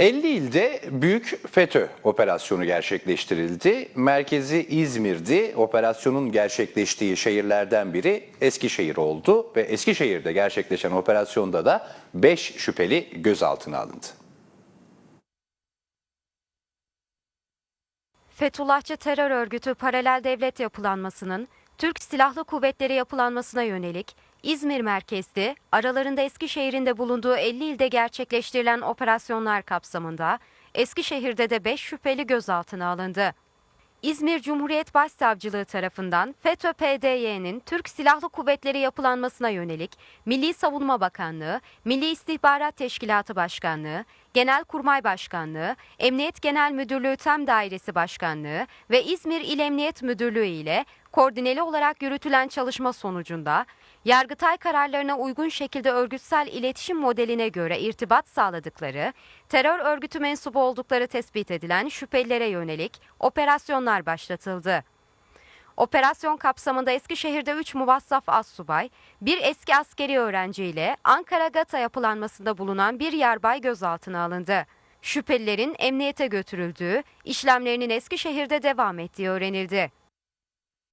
50 ilde büyük FETÖ operasyonu gerçekleştirildi. Merkezi İzmir'di. Operasyonun gerçekleştiği şehirlerden biri Eskişehir oldu ve Eskişehir'de gerçekleşen operasyonda da 5 şüpheli gözaltına alındı. Fethullahçı terör örgütü paralel devlet yapılanmasının Türk Silahlı Kuvvetleri yapılanmasına yönelik İzmir merkezli, aralarında Eskişehir'in de bulunduğu 50 ilde gerçekleştirilen operasyonlar kapsamında Eskişehir'de de 5 şüpheli gözaltına alındı. İzmir Cumhuriyet Başsavcılığı tarafından FETÖ-PDY'nin Türk Silahlı Kuvvetleri yapılanmasına yönelik Milli Savunma Bakanlığı, Milli İstihbarat Teşkilatı Başkanlığı, Genelkurmay Başkanlığı, Emniyet Genel Müdürlüğü Tem Dairesi Başkanlığı ve İzmir İl Emniyet Müdürlüğü ile koordineli olarak yürütülen çalışma sonucunda Yargıtay kararlarına uygun şekilde örgütsel iletişim modeline göre irtibat sağladıkları, terör örgütü mensubu oldukları tespit edilen şüphelilere yönelik operasyonlar başlatıldı. Operasyon kapsamında Eskişehir'de 3 muvassaf assubay, bir eski askeri öğrenci ile Ankara Gata yapılanmasında bulunan bir yarbay gözaltına alındı. Şüphelilerin emniyete götürüldüğü, işlemlerinin Eskişehir'de devam ettiği öğrenildi.